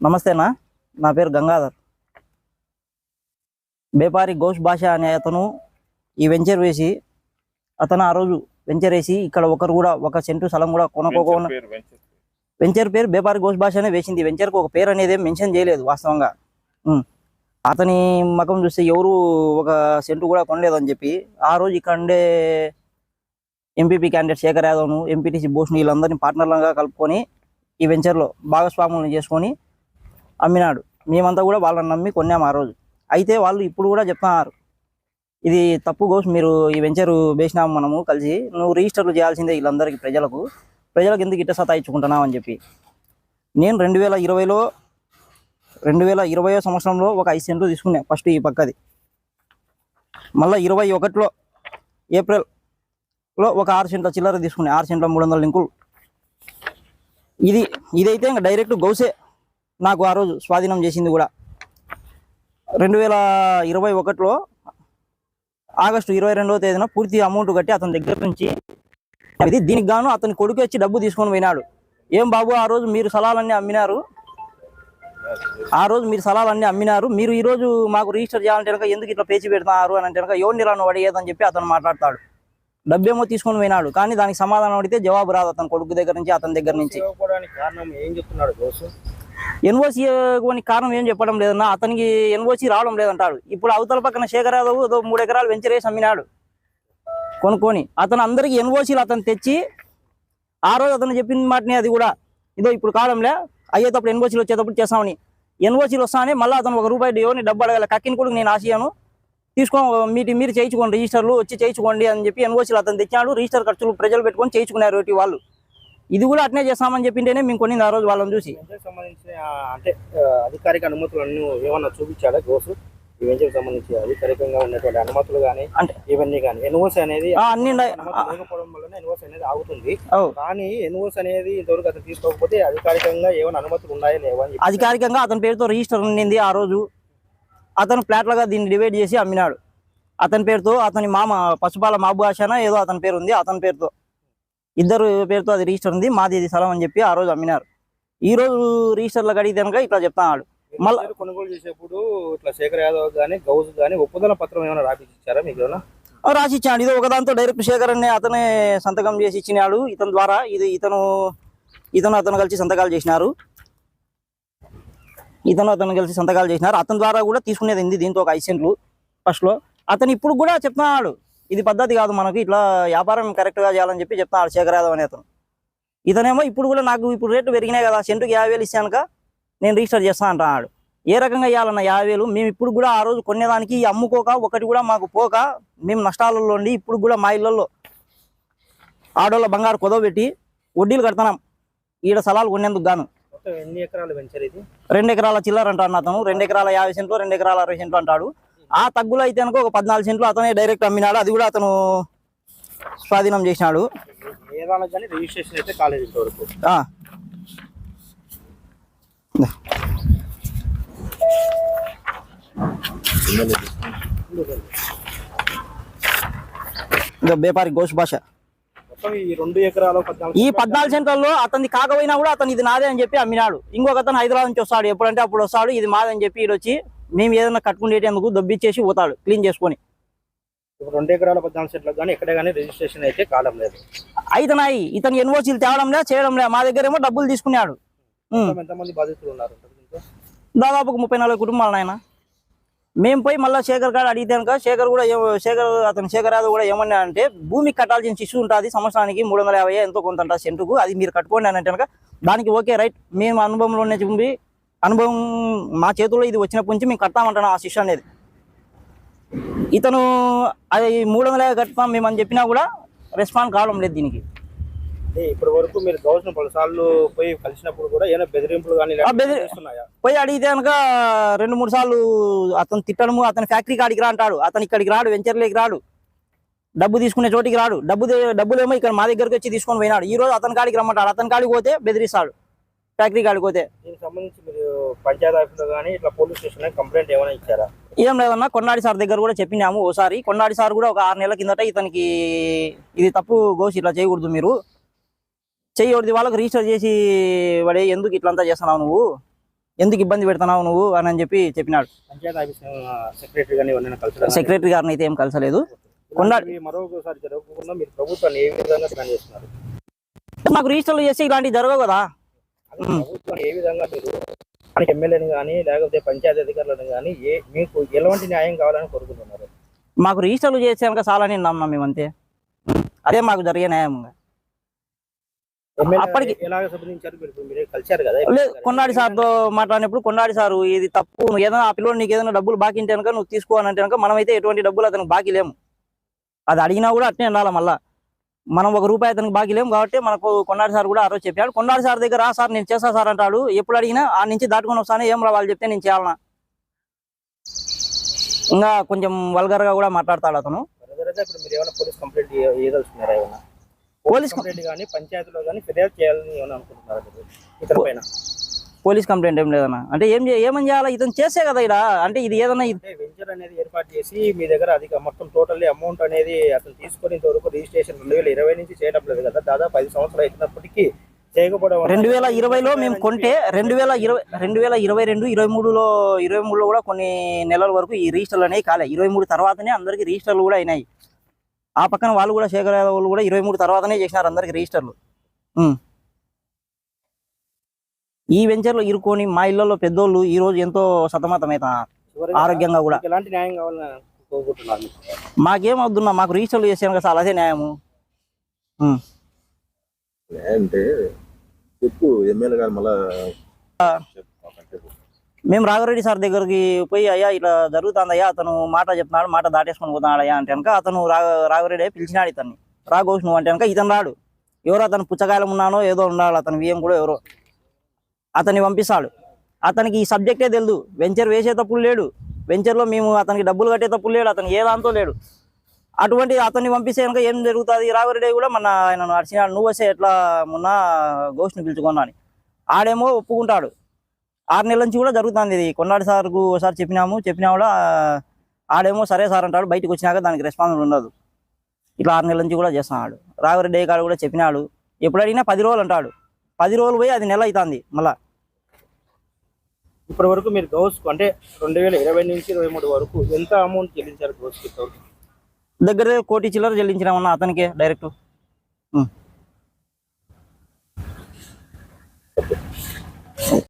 నమస్తేనా? నా పేరు గంగాధర్. బేపారి ఘోష్ భాష అనే అతను ఈ వెంచర్ వేసి అతను ఆ రోజు వెంచర్ వేసి ఇక్కడ ఒకరు కూడా ఒక సెంటు స్థలం కూడా కొనుక్కోకుండా పేరు వెంచర్ పేరు బేపారి ఘోష్ భాష అనే వేసింది. వెంచర్కి ఒక పేరు అనేది మెన్షన్ చేయలేదు వాస్తవంగా. అతని మకం చూస్తే ఎవరు ఒక సెంటు కూడా కొనలేదు అని చెప్పి ఆ రోజు ఇక్కడ ఉండే ఎంపీపీ క్యాండిడేట్ శేఖర్ యాదవ్ను ఎంపీటీసీ భూషణ్ వీళ్ళందరినీ పార్ట్నర్లుగా కలుపుకొని ఈ వెంచర్లో భాగస్వాములను చేసుకొని అమ్మినాడు. మేమంతా కూడా వాళ్ళని నమ్మి కొన్నాము ఆ రోజు. అయితే వాళ్ళు ఇప్పుడు కూడా చెప్తున్నారు. ఇది తప్పు గోస్ మీరు ఈ వెంచర్ వేసినాము మనము కలిసి. నువ్వు రిజిస్టర్లు చేయాల్సిందే వీళ్ళందరికీ ప్రజలకు. ప్రజలకు ఎందుకు ఇట్ట సతాయించుకుంటున్నావు అని చెప్పి. నేను రెండు వేల ఇరవైలో రెండు వేల ఇరవయో సంవత్సరంలో ఒక ఐదు సెంట్లు తీసుకున్నా ఫస్ట్ ఈ పక్కది. మళ్ళీ ఇరవై ఒకటిలో ఏప్రిల్లో ఒక ఆరు సెంట్ల చిల్లర తీసుకున్నా. ఆరు సెంట్ల మూడు వందల లింకులు. ఇది ఇదైతే ఇంకా డైరెక్ట్ గౌసే నాకు ఆ రోజు స్వాధీనం చేసింది కూడా. రెండు వేల ఇరవై ఒకటిలో ఆగస్టు ఇరవై రెండవ తేదీన పూర్తి అమౌంట్ కట్టి అతని దగ్గర నుంచి ఇది దీనికి గాను అతని కొడుకు వచ్చి డబ్బు తీసుకొని పోయినాడు. ఏం బాబు ఆ రోజు మీరు సలాలన్నీ అమ్మినారు? ఆ రోజు మీరు సలాలన్నీ అమ్మినారు. మీరు ఈ రోజు మాకు రిజిస్టర్ చేయాలంటే కనుక ఎందుకు ఇట్లా పేచి పెడతారు అని అంటే కనుక ఎవరిని ఇలా నువ్వు అడిగేదని చెప్పి అతను మాట్లాడతాడు. డబ్బేమో తీసుకొని పోయినాడు. కానీ దానికి సమాధానం అడిగితే జవాబు రాదు అతని కొడుకు దగ్గర నుంచి అతని దగ్గర నుంచి. ఎన్ఓసి కొన్ని కారణం ఏం చెప్పడం లేదన్నా అతనికి ఎన్ఓసి రావడం లేదంటాడు. ఇప్పుడు అవతల పక్కన శేఖర్ యాదవ్ ఏదో మూడు ఎకరాలు వెంచరేసి అమ్మినాడు. కొనుక్కొని అతను అందరికి ఎన్ఓసీలు అతను తెచ్చి ఆ రోజు అతను చెప్పిన మాటని అది కూడా. ఇదో ఇప్పుడు కాలంలో అయ్యేటప్పుడు ఎన్ఓసీలు వచ్చేటప్పుడు చేస్తామని. ఎన్ఓసీలు వస్తానే మళ్ళీ అతను ఒక రూపాయి ఎవరిని డబ్బు అడగాలి. కక్కిన కూడా నేను ఆశయాను తీసుకో మీటి మీరు చేయించుకోండి రిజిస్టర్లు వచ్చి చేయించుకోండి అని చెప్పి ఎన్ఓసీలు అతను తెచ్చాడు రిజిస్టర్ ఖర్చులు ప్రజలు పెట్టుకొని చేయించుకున్నారు వాళ్ళు ఇది కూడా అట్నే చేస్తామని చెప్పింటేనే మేము కొనింది ఆ రోజు వాళ్ళని చూసి. సంబంధించిన అంటే అధికారిక అనుమతులు అన్ని ఏమన్నా చూపించాడా గోసు? సంబంధించి అధికారికంగా ఉన్నటువంటి అనుమతులు కానీ అంటే ఇవన్నీ కానీ ఎన్ఓసి అనేది ఆ, అన్ని ఉన్నాయి. అనుమతి లేకపోవడం వల్ల ఎన్ఓసి అనేది ఆగుతుంది. కానీ ఎన్ఓసి అనేది ఇంతవరకు అతను తీసుకోకపోతే అధికారికంగా ఏమైనా అనుమతులు ఉన్నాయా లేవా అధికారికంగా అతని పేరుతో రిజిస్టర్ ఉండింది ఆ రోజు. అతను ప్లాట్లుగా దీన్ని డివైడ్ చేసి అమ్మినాడు. అతని పేరుతో అతని మామ పశుపాల మాబు ఆశానా ఏదో అతని పేరు ఉంది అతని పేరుతో. ఇద్దరు పేరుతో అది రిజిస్టర్ ఉంది. మాది ఇది స్థలం అని చెప్పి ఆ రోజు అమ్మినారు. ఈ రోజు రిజిస్టర్లకు అడిగితే కనుక ఇట్లా చెప్తాడు మళ్ళా- కొనుగోలు చేసేప్పుడు ఇట్లా శేఖర్ యాదవ్ కానీ గౌస్ కానీ ఒప్పుదల పత్రం ఏమైనా రాపించారా మీకు ఏమైనా? ఆ రాసి ఇచ్చాడు. ఇది ఒకదాంతో డైరెక్ట్ శేఖర్ అనే అతనే సంతకం చేసి ఇచ్చినాడు. ఇతని ద్వారా ఇది ఇతను ఇతను అతను కలిసి సంతకాలు చేసినారు. ఇతను అతను కలిసి సంతకాలు చేసినారు. అతని ద్వారా కూడా తీసుకునేది ఉంది దీంతో ఒక ఐదు సెంట్లు ఫస్ట్లో అతను ఇప్పుడు కూడా చెప్తున్నాడు. ఇది పద్ధతి కాదు మనకి ఇట్లా వ్యాపారం కరెక్ట్గా చేయాలని చెప్పి చెప్తున్నాడు శేఖర్ యాదవ్ అనే అతను. ఇతనేమో ఇప్పుడు కూడా నాకు ఇప్పుడు రేట్లు పెరిగినాయి కదా సెంటుకి యాభై వేలు ఇచ్చానుక నేను రిజిస్టర్ చేస్తా అంటున్నాడు ఏ రకంగా ఇవ్వాలన్న యాభై వేలు మేము ఇప్పుడు కూడా ఆ రోజు కొనేదానికి అమ్ముకోక ఒకటి కూడా మాకు పోక మేము నష్టాలలో ఉండి ఇప్పుడు కూడా మా ఇళ్ళల్లో ఆడోళ్ళ బంగారు కుదవబెట్టి వడ్డీలు కడుతున్నాం. ఈడ స్థలాలు కొనేందుకు గాను. ఎన్ని ఎకరాలు వెంచర్ ఇది? రెండు ఎకరాల చిల్లర అంటాడు అతను. రెండు ఎకరాల యాభై సెంట్లు రెండు ఎకరాల అరవై సెంట్లు అంటాడు. ఆ తగ్గులో అయితే అనుకో ఒక పద్నాలుగు సెంట్లు అతనే డైరెక్ట్ అమ్మినాడు. అది కూడా అతను స్వాధీనం చేసినాడు. రిజిస్ట్రేషన్ అయితే. ఇంకా బేపారి ఘోష్ భాష. ఈ పద్నాలుగు సెంట్లలో అతన్ని కాకపోయినా కూడా అతను ఇది నాదే అని చెప్పి అమ్మినాడు. ఇంకొక అతను హైదరాబాద్ నుంచి వస్తాడు. ఎప్పుడంటే అప్పుడు వస్తాడు. ఇది మాదని చెప్పి ఈడు వచ్చి మేము ఏదైనా కట్టుకునేటందుకు దొబ్బిచ్చేసి పోతాడు క్లీన్ చేసుకొని. రెండు ఎకరాల పద్నాలుగు సెంట్లకు కానీ ఎక్కడ కానీ రిజిస్ట్రేషన్ అయితే కాలం లేదు. అయితనాయి. ఇతను ఎన్ఓసీలు తేవడంలే చేయడంలే మా దగ్గర ఏమో డబ్బులు తీసుకున్నాడు. ఎంతమంది బాధితులు ఉన్నారు? దాదాపు ముప్పై నలభై కుటుంబాలు నాయన. మేము పోయి మళ్ళీ శేఖర్ కాడ అడిగితే శేఖర్ కూడా ఏం- శేఖర్ అతను శేఖర్ యాదవ్ కూడా ఏమన్నా అంటే భూమికి కట్టాల్సిన శిశు ఉంటుంది సంవత్సరానికి మూడు వందల యాభై ఎంతో కొంత సెంటుకు. అది మీరు కట్టుకోండి అని అంటే కనుక దానికి ఓకే రైట్. మేము అనుభవంలోనే చూపి అనుభవం మా చేతుల్లో ఇది వచ్చినప్పటి నుంచి మేము కడతామంటున్నాం ఆ శిష్యు అనేది. ఇతను అది మూడు వందల కడతాం మేము అని చెప్పినా కూడా రెస్పాన్స్ కావడం లేదు దీనికి. ఇప్పటి వరకు మీరు గౌసిన పలుసార్లు పోయి కలిసినప్పుడు కూడా ఏమైనా బెదిరింపులు కానీ పోయి అడిగితే కనుక రెండు మూడు సార్లు అతను తిట్టడము అతని ఫ్యాక్టరీ కాడికి రా అంటాడు. అతను ఇక్కడికి రాడు వెంచర్లేకి రాడు. డబ్బు తీసుకునే చోటికి రాడు. డబ్బు డబ్బులేమో ఇక్కడ మా దగ్గరికి వచ్చి తీసుకొని పోయినాడు. ఈ రోజు అతని కాడికి రమ్మంటాడు. అతని కాడికి పోతే బెదిరిస్తాడు. ఫ్యాక్టరీ కాడికి పోతే. దీనికి సంబంధించి మీరు పంచాయతీ ఆఫీస్లో కానీ ఇట్లా పోలీస్ కంప్లైంట్ ఏమైనా ఇచ్చారా? ఏం లేదన్నా కొన్నాడి సార్ దగ్గర కూడా చెప్పినాము ఓసారి. కొన్నాడి సార్ కూడా ఒక ఆరు నెలల కిందట ఇతనికి ఇది తప్పు గోసి ఇట్లా చేయకూడదు మీరు. చెయ్యకూడదు వాళ్ళకి రిజిస్టర్ చేసి వాడే ఎందుకు ఇట్లంతా చేస్తున్నావు నువ్వు? ఎందుకు ఇబ్బంది పెడుతున్నావు నువ్వు? అని అని చెప్పి చెప్పినాడు. సెక్రటరీ గారిని అయితే ఏం కలసలేదు. కొన్నా- మరొకసారి జరగకుండా మీరు ప్రభుత్వాన్ని ఏ విధంగా డిమాండ్ చేస్తున్నారు? మాకు రిజిస్టర్లు చేస్తే ఇలాంటివి జరగవు కదా. అసలు ప్రభుత్వాన్ని ఏ విధంగా మీరు మనకి ఎమ్మెల్యేని కానీ లేకపోతే పంచాయతీ అధికారులను కానీ ఏ మీకు ఎలాంటి న్యాయం కావాలని కోరుకుంటున్నారు? మాకు రిజిస్టర్లు చేస్తే కనుక చాలని నమ్మాం మేము అంతే. అదే మాకు జరిగే న్యాయం ఎమ్మెల్యే అప్పటికి- లేదు కొన్నాడి సార్తో మాట్లాడినప్పుడు కొన్నాడి సారు ఇది తప్పు నువ్వు ఏదైనా ఆ పిల్లోడు నీకు ఏదైనా డబ్బులు బాకీ ఉంటే కనుక నువ్వు తీసుకో అని అంటే కనుక మనమైతే ఎటువంటి డబ్బులు అతనికి బాకీ లేము. అది అడిగినా కూడా అట్నే ఉండాలి మళ్ళా. మనం ఒక రూపాయి అతనికి బాకీ లేము కాబట్టి మనకు కొన్నాడి సార్ కూడా ఆ రోజు చెప్పాడు. కొన్నాడి సార్ దగ్గర "ఆ సార్ నేను చేస్తా సార్ అంటాడు. ఎప్పుడు అడిగినా ఆ నుంచి దాటుకొని వస్తాను ఏం వాళ్ళు చెప్తే నేను చేయాలనా? ఇంకా కొంచెం వల్గర్గా కూడా మాట్లాడతాడు అతను. పోలీస్ పోలీస్ కంప్లైంట్ ఏం లేదన్నా. అంటే ఏం ఏమని చేయాలి? ఇతను చేసే కదా ఇక్కడ అంటే ఇది ఏదన్నా అనేది ఏర్పాటు చేసి మీ దగ్గర అధిక మొత్తం టోటల్లీ అమౌంట్ అనేది అతను తీసుకొని ఇంతవరకు రిజిస్ట్రేషన్ రెండు వేల ఇరవై నుంచి చేయడం లేదు కదా. దాదాపు ఐదు సంవత్సరాలు అయినప్పటికీ చేయకపోవడం రెండు వేల ఇరవైలో మేము కొంటే రెండు వేల ఇరవై రెండు వేల ఇరవై రెండు ఇరవై మూడులో ఇరవై మూడులో కూడా కొన్ని నెలల వరకు ఈ రిజిస్టర్లు అనేవి కాలే. ఇరవై మూడు తర్వాతనే అందరికి రిజిస్టర్లు కూడా అయినాయి. ఆ పక్కన వాళ్ళు కూడా శేఖర్ యాదవ్ వాళ్ళు కూడా ఇరవై మూడు తర్వాతనే చేసినారు అందరికి రిజిస్టర్లు. ఈ వెంచర్లో ఇరుకొని మా ఇళ్ళలో పెద్దోళ్ళు ఈ రోజు ఎంతో సతమతమవుతున్నారు ఆరోగ్యంగా కూడా. మీకు ఎలాంటి న్యాయం కావాలని కోరుకుంటున్నారు మాకేం వద్దున్నా మాకు రిజిస్టర్లు చేసాను కదా సార్ అదే న్యాయము. అంటే చెప్పు ఎమ్మెల్యే గారు మళ్ళా మేము రాఘరెడ్డి సార్ దగ్గరికి పోయి అయ్యా ఇట్లా జరుగుతుంది అయ్యా అతను మాట చెప్తున్నాడు మాట దాటేసుకొని పోతున్నాడు అయ్యా అంటే కనుక అతను రాఘరెడ్డి పిలిచినాడు ఇతన్ని. రాఘోష్ నువ్వు అంటే కనుక ఇతను రాడు. ఎవరో అతను పుచ్చకాయలం ఉన్నానో ఏదో ఉండాలి అతను వియ్యం కూడా ఎవరో. అతన్ని పంపిస్తాడు. అతనికి ఈ సబ్జెక్టే తెలియదు వెంచర్ వేసే తప్పులు లేడు. వెంచర్లో మేము అతనికి డబ్బులు కట్టే తప్పులు లేడు. అతను ఏ దాంతో లేడు. అటువంటి అతన్ని పంపిస్తే కనుక ఏం జరుగుతుంది? రాఘరెడ్డి కూడా మన ఆయన నడిచినాడు నువ్వు వస్తే ఎట్లా మొన్న గోష్ని పిలుచుకున్నా అని. ఆడేమో ఒప్పుకుంటాడు. ఆరు నెలల నుంచి కూడా జరుగుతుంది ఇది. కొన్నాడు సార్కు ఒకసారి చెప్పినాము. చెప్పినా కూడా ఆడేమో సరే సార్ అంటాడు. బయటకు వచ్చినాక దానికి రెస్పాన్స్ ఉండదు. ఇట్లా ఆరు నెలల నుంచి కూడా చేస్తున్నాడు. రాఘరెడ్డి కాడు కూడా చెప్పినాడు. ఎప్పుడు అడిగినా పది రోజులు అంటాడు. పది రోజులు పోయి అది నెల అవుతుంది. మళ్ళీ ఇప్పటి వరకు మీరు గౌస్కు అంటే రెండు వేల ఇరవై నుంచి ఇరవై మూడు వరకు ఎంత అమౌంట్ చెల్లించారు గౌస్కి దగ్గర దగ్గర కోటి చిల్లర చెల్లించినామన్నా అతనికే డైరెక్ట్.